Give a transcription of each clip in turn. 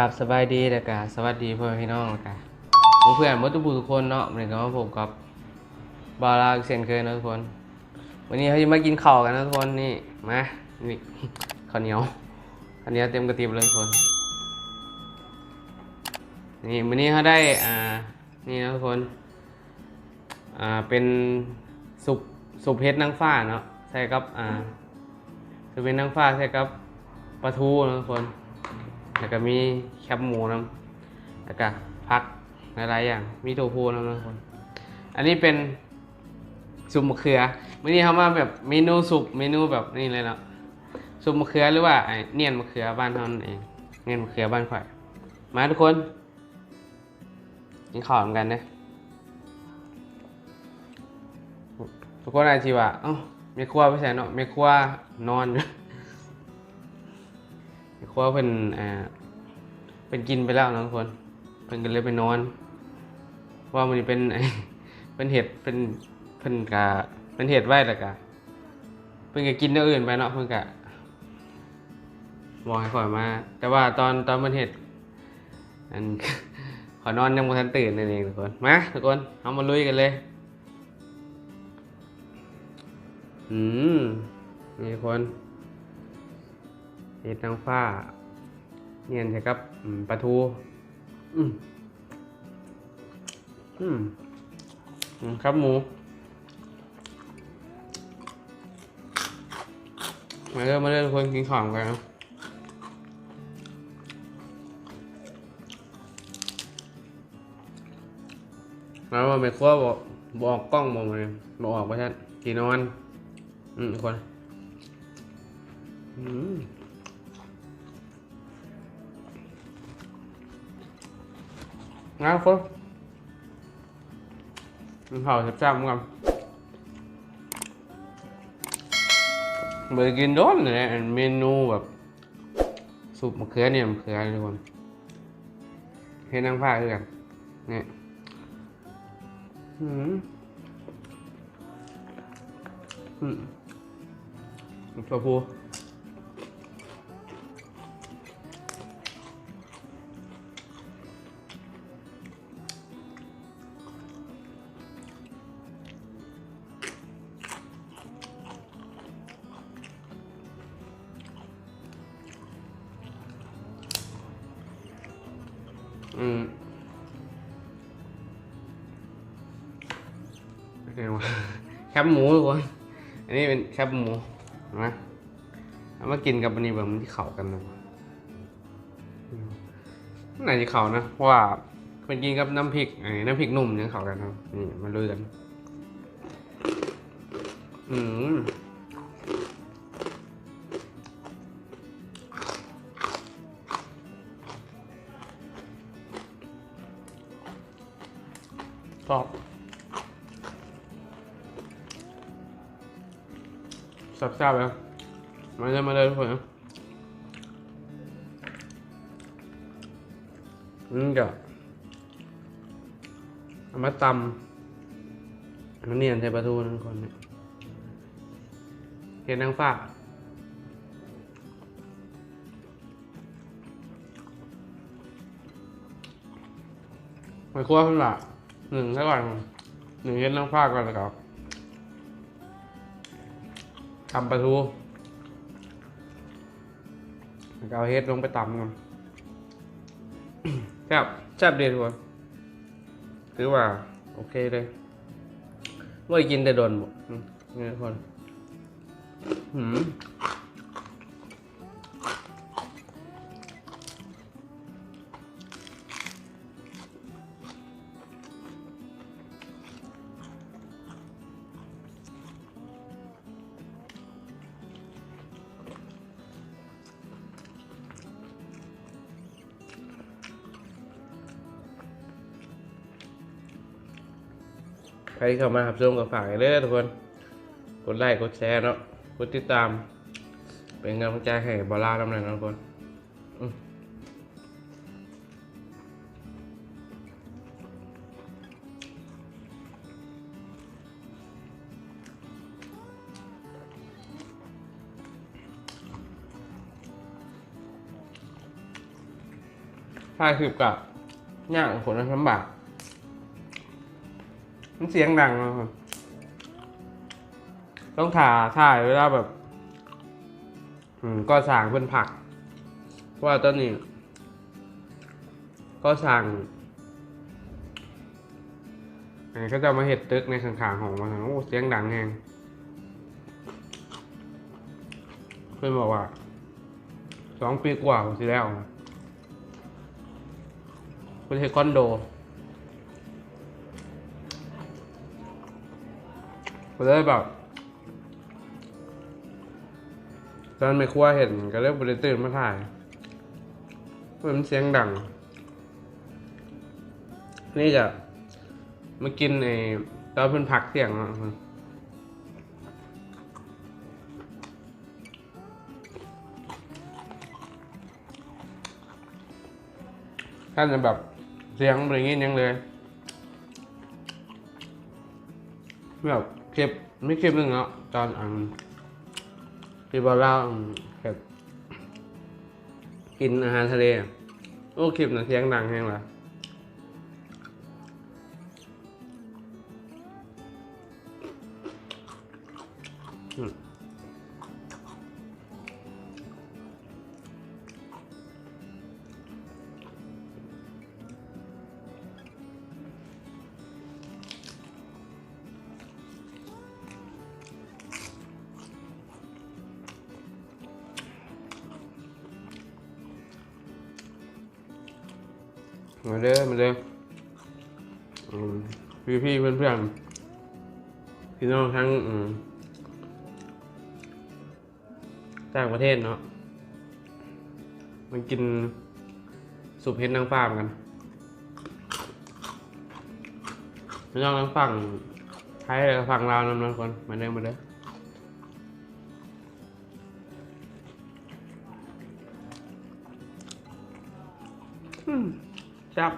กับสบายดีแล้วกะสวัสดีเพื่อนพี่น้องแล้วกะเพื่อนมดทุกผู้ทุกคนเนาะเหมือนกับว่าผมกับบาราเซนเคยนะทุกคน วันนี้เขาจะมากินข้าวกันนะทุกคนนี่มานี่ข้าวเหนียวข้าวเหนียวเต็มกระติบเลยทุกคนนี่วันนี้เขาได้อ่านี่นะทุกคนอ่าเป็นสุปสุปเห็ดนางฟ้าเนาะใส่กับอ่าสุปเห็ดนางฟ้าใส่กับปลาทูนะทุกคน แล้วก็มีแคบหมูน้ำแล้วก็พักหลายๆอย่าง มีโถฟูน้ำนะทุกคน อันนี้เป็นซุปมะเขือวันนี้เขามาแบบเมนูสุปเมนูแบบนี่เลยเนาะซุปมะเขือหรือว่าเนียนมะเขือบ้านเขานเองเนียนมะเขือบ้านข่อยมาทุกคนกินข้าวเหมือนกันนะทุกคนอาจจะว่าเอ้าเมีครัวไปใส่เนาะเมีครัวนอนอยู่ครัวเพิ่นอ่า เป็นกินไปแล้วนะทุกคนเพิ่นก็เลยไปนอน ว่ามันเป็นเป็นเห็ดเป็นเพิ่นกะเป็นเห็ดไว้แล้วกะเพิ่นก็กินอย่างอื่นไปเนาะเพิ่อนกะบอกให้ข่อยมา แต่ว่าตอนตอนมันเห็ดอันขอนอนยังบ่ทันตื่นนั่นเองทุกคนมาทุกคนเอามาลุยกันเลยอืมนี่คนเห็ดนางฟ้า เนียนใช่ครับปลาทู อืมอืมครับหมู มาเริ่มมาเริ่มคนกินของกันครับแล้วมาเป็นขั้วบอกบอกกล้องบอกมาเลยบอกออกว่าท่านกี่นอน อืมกคน อืม งานคนมันเผาแซ่บๆกันเบอร์กินโดนเลยนะเมนูแบบสุปมะเขือเนี่ยมะเขือทุกคนเห็นนางผ้าด้วยกันเนี่ยอืมอืมตัวผู้ บหมูทุกคนอันนี้เป็นแคบหมูนะเอามากินกับอันนี้แบบมันที่เข่ากันนะไหนจะเข่านะเพราะว่าเป็นกินกับน้ำพริกไอ้น้ำพริกหนุ่มยังเข่ากันครับนี่มาลุยกันอืม ซ่บๆเลยมาเลยมาเลยทุกคนนะอืมก็เอามาตำมันเนียนใส่ปลาทูนะทุกคนเนี่ยเห็นนางฟ้าไปคั่วขึ้นละหนึ่งซะก่อนหนึ่งเห็นนางฟ้าก่อนแล้วก็ ทำปลาทูแล้วก็เอาเฮ็ดลงไปตำกันแซ่บแซ่บดีทุกคนถือว่า โอเคเลยไม่ได้กินแต่โดนหมดอืมนี่ทุกคนหืม ครเข้ามาหับชมกับฝากเลยทุกคน กดไลค์ กดแชร์เนาะ กดติดตาม เป็นกำลังใจให้บอลล่าทำหน่อยนะทุกคนอืมถ่ายคลิปกับยากผลลำบาก มันเสียงดังนะครับต้องถ่ายถ่ายเวลาแบบ อืมก็สั่งเพื่อนผัก ว่าตอนนี้ ก็สั่งอันนี้ก็จะมาเห็ดตึกในข้างๆของมันโอ้เสียงดังแฮงเพื่อนบอกว่าสองปีกว่าสิแล้วเพื่อนเฮดคอนโด ก็เลยแบบตอนไม่ครัวเห็นก็เลยบริตื่นมาถ่ายเพราะมันเสียงดัง นี่จะมากินไอ้ตอนเพิ่นพักเสียงอะท่านจะแบบเสียงอะไรอย่างงี้ยังเลยแบบ คลิปไม่เก็บหนึ่งเนาะตอนอันที่บอลล่าอืมแบบกินอาหารทะเลโอ้คลิปน่ะเสียงดังแฮงล่ะม มาเด้อมาเด้อพี่พี่เพื่อนเพื่อนๆพี่น้องทั้งต่างประเทศเนาะมันกินสุปเห็ดนางฟ้าเหมือนกันพี่น้องทั้งฝั่งไทยและฝั่งลาวนำนะคนมาเด้อมาเด้อ จับ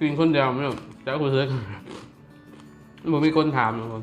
กินคนเดียวไม่หรอกจะเอาคนซื้อมันมีคนถามนะคน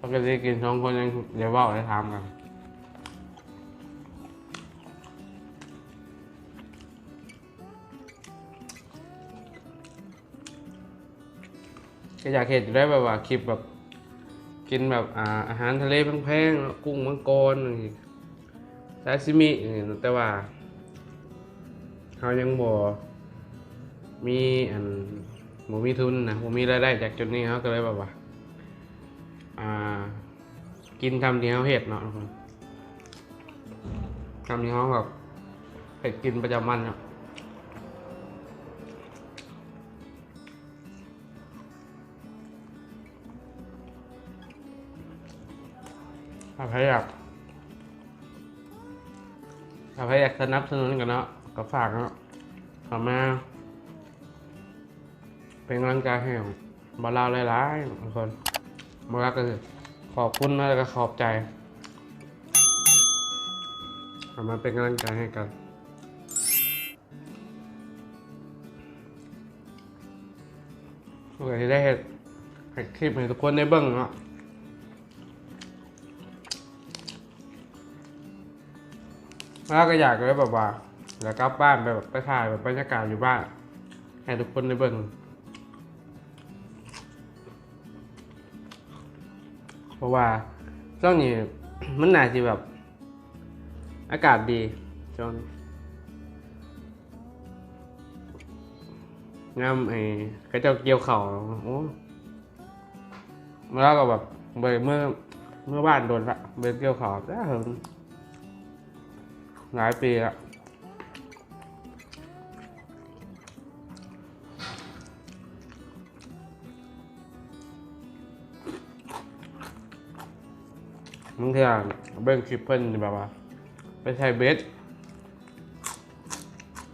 ปกติกินสองคนยังเดี๋ยวเว่าได้ถามกันก็อยากเห็นได้แบบว่าคลิปแบบ กินแบบอาอาหารทะเลแพงๆกุ้งมังกรซาซิมิแต่ว่าเขายังบ่มีอันบ่มีทุนนะบ่มีรายได้จากจุดนี้เขาก็เลยแบบว่าอ่า กินทำที่เขาเห็ดเนาะทุกคนทำที่เขาแบบเห็ดกินประจำวันเนาะ ถ้าใครอยากถ้าใครอยากสนับสนุนกันเนาะก็ฝากเนาะขอมาเป็นกำลังใจให้บาลาหลายๆทุกคนมารักก็คือขอบคุณนะแล้วก็ขอบใจขอมาเป็นกำลังใจให้กันโอเคที่ได้เห็นคลิปให้ทุกคนได้เบิ่งเนาะ แล้วก็อยากเลยแบบว่า แล้วกลับบ้านไปแบบไปถ่ายแบบบรรยากาศอยู่บ้านให้ทุกคนได้เบิ่งเพราะว่าช่วงนี้มันน่าจะแบบ อากาศดีช่วงนี้งามไอ้กระเจ้าเกี่ยวเข่าโอ้แล้วก็แบบเบยเมื่อเมื่อบ้านโดนละเบยเกี่ยวเข่าจ้าเหลายปีละมึงที่ยเบิ้งคลิปเพิ่นแบบว่า ไปใช้เบส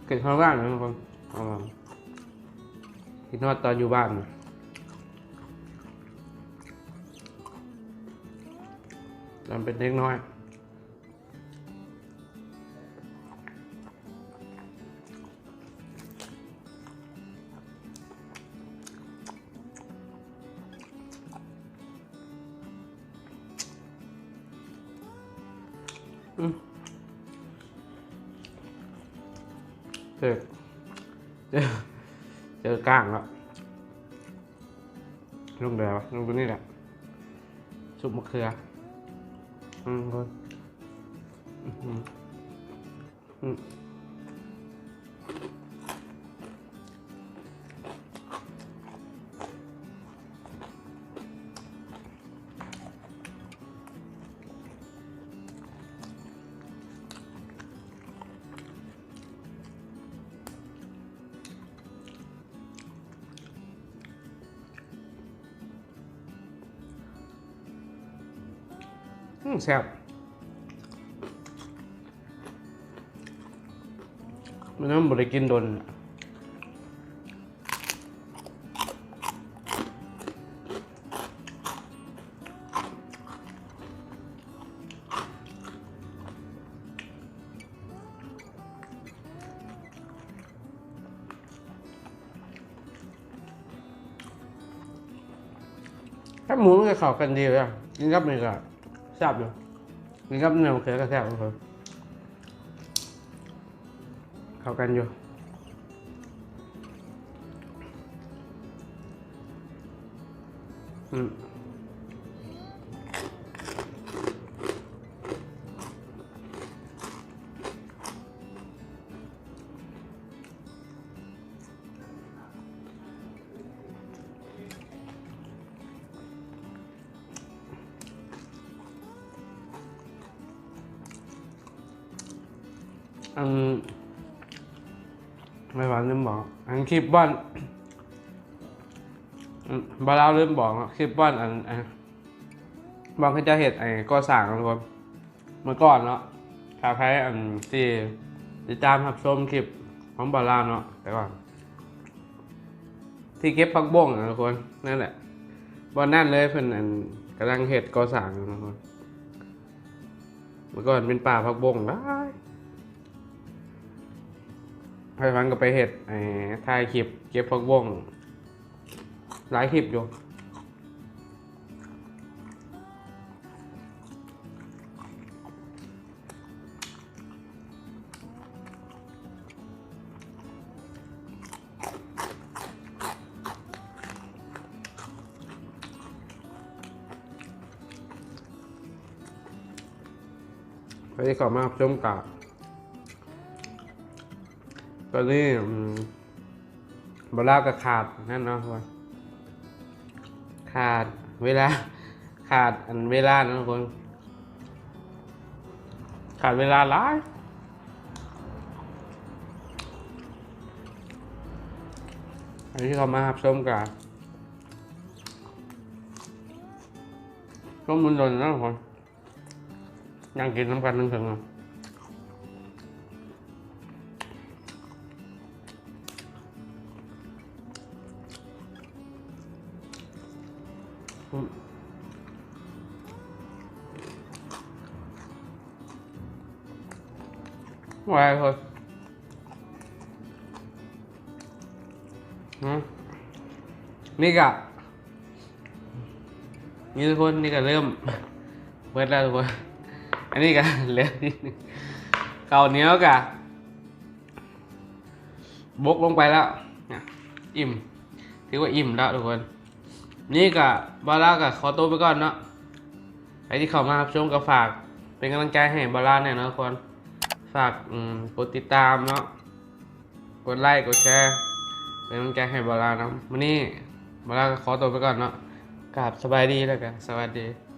เกิดข้างล่างนะทุกคนเอามาคิดนอดตอนอยู่บ้านน่ะตอนเป็นเด็กน้อย ลงเดือวะลงตัวนี้แหละสุกมะเขืออืมคนอืมอืม แซ่บมันนั้นบริกินโดนถ้าหมูมันจะเข้ากันดีเลยอะกินกับนี่ก็ แซ่บอยู่กินกับเนื้อมะเขือก็แซ่บครับเข้ากันอยู่อืม อันไม่หวานลืมบอก อันคลิปบ้านบาราลืมบอกอะคลิปบ้านอันอันบางเขาจะเห็ดไอ้ก่อสร้างทุกคนเมื่อก่อนเนาะถ้าใครอันที่ติดตามรับชมคลิปของบาราเนาะแต่ก่อน ที่เก็บพักบ้งอะทุกคนนั่นแหละบอนนั่นเลยเพิ่นอันกำลังเห็ดก่อสร้างทุกคนเมื่อก่อนเป็นป่าพักบ้งได้ ไปฟังก็ไปเห็ดไอ้ถ่ายคลิปเก็บพักวง หลายคลิปอยู่ไปที่ขอมาชมกาบ ตอนนี้บอลลาก็ขาดนั่นเนาะทุกคนขาดเวลา ขาดอันเวลานะทุกคน ขาดเวลาหลายอันที่เขามาหับชมกับก็มุนโดนนะทุกคนยังกินน้ำกันนึงถึงอะ ngoài thôi นี่กะนี่ทุกคนนี่ก็เริ่มเปิดแล้วทุกคนอันนี้ก็เลือนิดนึงเก่าเหนี้ยวกะบกลงไปแล้วนี่อิ่มถือว่าอิ่มแล้วทุกคน นี่กะบาร่ากับขอตัวไปก่อนเนาะใครที่เข้ามารับชมก็ฝากเป็นกำลังใจให้บาร่าเนี่ยนะทุกคนฝากกดติดตามเนาะกดไลค์กดแชร์เป็นกำลังใจให้บาร่านะวันนี้บาร่าก็ขอตัวไปก่อนเนาะกราบสบายดีแล้วกันสวัสดี